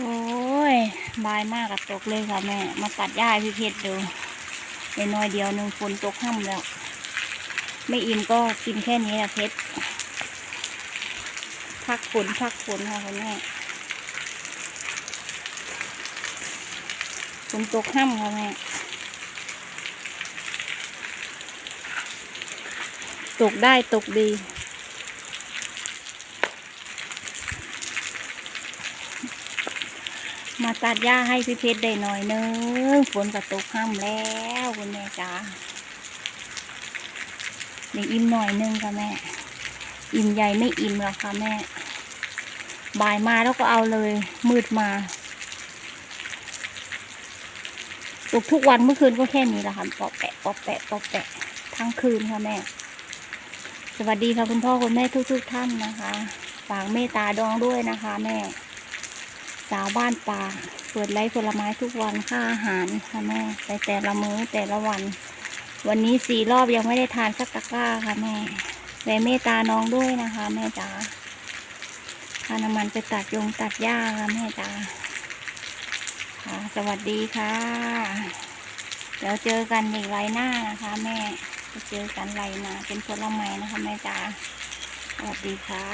โอ้ยบายมากกับตกเลยค่ะแม่ มาตัดหญ้าพี่เพชรดูในน้อยเดียวหนึ่งฝนตกห้ำแล้ว ไม่อิ่มก็กินแค่นี้แหละเพชร พักฝนพักฝนค่ะคุณแม่ฝนตกห้ำค่ะแม่ ตกได้ตกดี มาตัดหญ้าให้พี่เพชรได้หน่อยนึงฝนก็ตกห้ำแล้วคุณแม่จ๋าเดี๋ยวอิ่มหน่อยนึงค่ะแม่ อิ่มใหญ่ไม่อิ่มหรอกค่ะแม่ บ่ายมาแล้วก็เอาเลย มืดมาตกทุกวันเมื่อคืนก็แค่นี้แหละค่ะปอแปะปอแปะปอแปะทั้งคืนค่ะแม่ สวัสดีค่ะคุณพ่อคุณแม่ทุกๆท่านนะคะ ฝากเมตตาดองด้วยนะคะ แม่ สาวบ้านป่า เปิดไลฟ์ผลไม้ทุกวันค่าอาหารค่ะแม่ไปแต่ละมื้อแต่ละวัน วันนี้สี่รอบยังไม่ได้ทานสักตะกร้าค่ะแม่แม่เมตตาน้องด้วยนะคะ แม่จ๋าพาน้ำมันไปตัดยงตัดหญ้าค่ะแม่จ๋าค่ะสวัสดีค่ะ เดี๋ยวเจอกันอีกไรหน้านะคะ แม่จะเจอกันไรหนาเป็นผลไม้นะคะ แม่จ๋าสวัสดีค่ะ